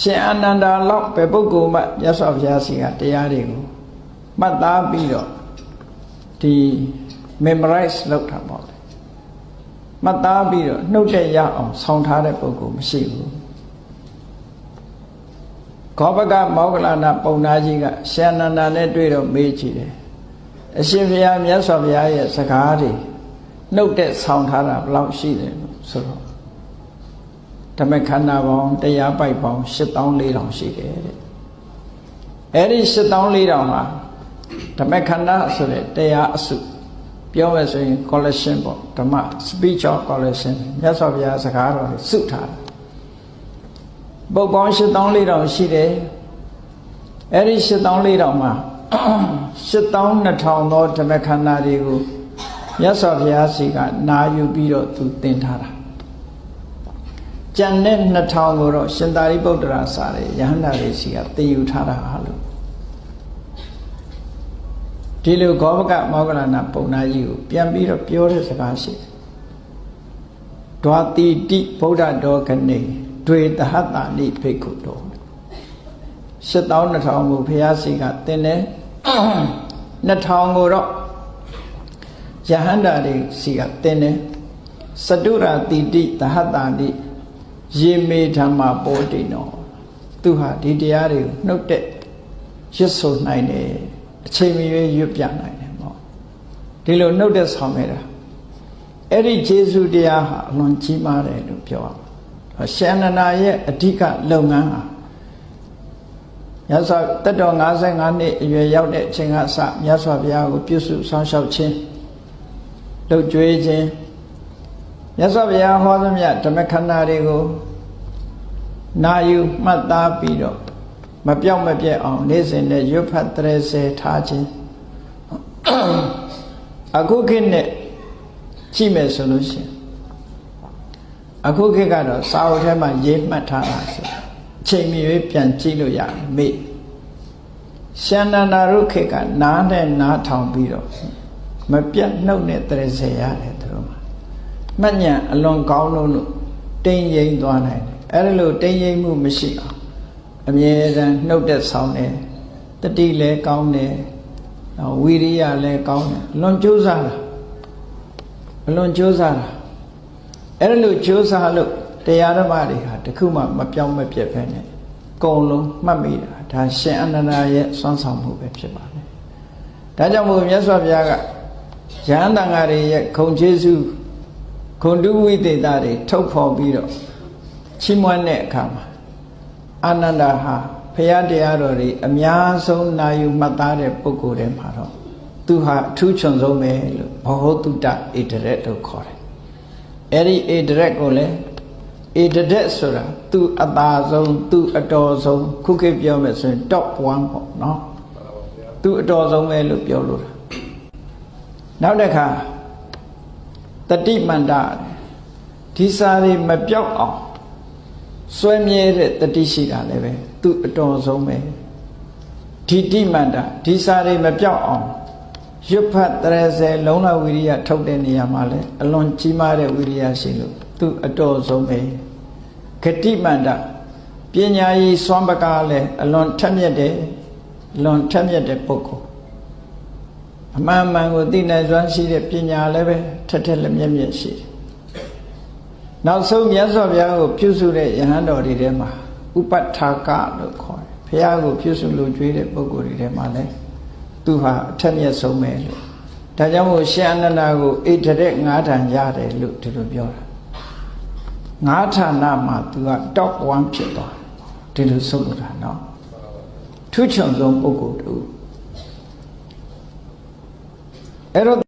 ရှင်အာနန္ဒာလောက်ပဲပုဂ္ဂိုလ်မှမြတ်စွာဘုရားစီကတရားတွေကိုမှတ်သားပြီးတော့ဒီ memorize လုပ်တာပေါ့လေမှတ်သားပြီးတော့နှုတ်တဲ့ရအောင်ဆောင်းထားတဲ့ပုဂ္ဂိုလ်မရှိဘူးခောဘကမောဂလနာပုံနာကြီးကရှင်အာနန္ဒာနဲ့တွေ့တော့မေးကြည့်တယ်အရှင်ဘုရားမြတ်စွာဘုရားရဲ့စကားတွေနှုတ်တဲ့ဆောင်းထားတာဘယ်လောက်ရှိတယ်လို့ဆိုတော့ ဓမ္မခန္ဓာပေါင်းတရားပိုက်ပေါင်း8400ရှိတယ်တဲ့အဲ့ဒီ8400မှာဓမ္မခန္ဓာဆိုတဲ့တရားအစုပြောမယ်ဆိုရင် collection ပေါ့ဓမ္မ speech of collection မြတ်စွာဘုရားစကားတော်တွေစုထားတယ်ပုတ်ပေါင်း8400ရှိတယ်အဲ့ဒီ8400မှာ8200သောဓမ္မခန္ဓာတွေကိုမြတ်စွာဘုရားစီကနာယူပြီးတော့သူသင်ထားတာ ကျန်တဲ့2000ကိုတော့ရှင်သာရိပုတ္တရာစာရဲ့ယဟန္တာတွေစီကသင်ယူထားတာဟာလို့ဒီလိုဂောဘကမောဂလနာပုံနာကြီးကိုပြန်ပြီးတော့ပြောတဲ့စကားရှိတယ်ဒွာတိတိဗုဒ္ဓတော်ကနေတွေတဟတ္တာနိဖိက္ခုတော်7200ကိုဘုရားစီကသင်တယ်2000ကိုတော့ယဟန္တာတွေစီကသင်တယ်စတုရာတိတိတဟတ္တာနိ ယေမေဓမ္မာပောတိနောသူဟာဒီတရားတွေကိုနှုတ်တဲ့ရစ်ဆိုနိုင်တယ်အချိန်မရွေးရွတ်ပြနိုင်တယ်ပေါ့ဒီလိုနှုတ်တဲ့ဆောင်ခဲ့တာအဲ့ဒီဂျေစုတရားဟာအလွန်ကြီးမားတယ်လို့ပြောအောင်ရှန္ဒနာရဲ့အဓိကလုပ်ငန်းဟာမြတ်စွာတက်တော်55နှစ်အရွယ်ရောက်တဲ့အချိန်ကစမြတ်စွာဘုရားကိုပြုစုဆောင်းလျှောက်ခြင်းလှုပ်ကြွေးခြင်း မြတ်စွာဘုရားဟောသမျှဓမ္မခန္ဓာတွေကိုနာယူမှတ်သားပြီးတော့မပြောက်မပြက်အောင်နေ့စဉ်နဲ့ရွတ်ဖတ်တရေစေထားခြင်းအခုခေတ်နဲ့ကြည့်မယ်ဆိုလို့ရှိရင်အခုခေတ်ကတော့စာအုပ်ထဲမှာရေးမှတ်ထားတာဆိုအချိန်မီရွေးပြန်ကြည့်လို့ရတယ်မေ့ရှန္ဒနာရုခေတ်ကနားနဲ့နားထောင်ပြီးတော့မပြတ်နှုတ်နဲ့တရေစေရတယ်သူတို့ မှာမှတ်ဉဏ်အလွန်ကောင်းလို့လို့တင်းရင်သွားနိုင်တယ်အဲ့ဒါလို့တင်းရင်မှုမရှိအောင်အမြဲတမ်းနှုတ်တဲ့ဆောင်းတယ်တတိလည်းကောင်းတယ်ဝီရိယလည်းကောင်းတယ်လွန်ကြိုးစားတာအလွန်ကြိုးစားတာအဲ့ဒါလို့ကြိုးစားလို့တရားဓမ္မတွေဟာတခုမှမပြောင်းမပြတ်ဖဲနဲ့ကုံလုံးမှတ်မိတာဒါရှင်အနန္ဒာရဲ့စွမ်းဆောင်မှုပဲဖြစ်ပါတယ်ဒါကြောင့်မို့မြတ်စွာဘုရားကယဟန်တန်ဃာတွေရဲ့ခုံကျေးဇူး ခုံတုဝိသေသတွေထုတ်ဖော်ပြီးတော့ချီးမွမ်းတဲ့အခါမှာအာနန္ဒာဟာဖရာတရားတော်တွေအများဆုံးနာယူမှတ်သားတဲ့ပုဂ္ဂိုလ်တွေမှာတော့သူဟာအထူးချွန်ဆုံးပဲလို့ဘောဟောတုတဧတရက်လို့ခေါ်တယ်။အဲဒီဧတရက်ကိုလည်းဧတရက်ဆိုတာသူအသာဆုံးသူအတော်ဆုံးခုခေတ်ပြောမယ်ဆိုရင် top 1ပေါ့နော်။သူအတော်ဆုံးပဲလို့ပြောလို့တာ။နောက်တစ်ခါ တတိမန္တဒီစာတွေမပြောက်အောင်စွဲမြဲတဲ့တတိရှိတာလည်းပဲသူအတော်ဆုံးပဲဒီတိမန္တဒီစာတွေမပြောက်အောင်ရွတ်ဖတ်တရစေလုံးလဝိရိယထုတ်တဲ့နေရာမှာလည်းအလွန်ကြီးမားတဲ့ဝိရိယရှိလို့သူအတော်ဆုံးပဲဂတိမန္တပညာရည်စွမ်းပကားလည်းအလွန်ထက်မြက်တယ်လွန်ထက်မြက်တဲ့ပုဂ္ဂိုလ် အမှန်မှန်ကိုသိနိုင်စွမ်းရှိတဲ့ပညာလည်းပဲထက်ထက်လက်မြက်မြက်ရှိတယ်နောက်ဆုံးမြတ်စွာဘုရားကိုပြုစုတဲ့ယဟန်တော်တွေထဲမှာဥပဋ္ဌာကလို့ခေါ်တယ်ဘုရားကိုပြုစုလို့ကြွေးတဲ့ပုဂ္ဂိုလ်တွေထဲမှာလည်းသူဟာအထက်မြတ်ဆုံးပဲလို့ဒါကြောင့်မို့ရှင်အနန္ဒာကိုဣတရက်၅ဌာန်ရတယ်လို့ဒီလိုပြောတာ၅ဌာနမှာသူက top 1ဖြစ်သွားတယ်ဒီလိုဆုံးလို့တာနော်ထူးချွန်ဆုံးပုဂ္ဂိုလ်တူ အဲ့တော့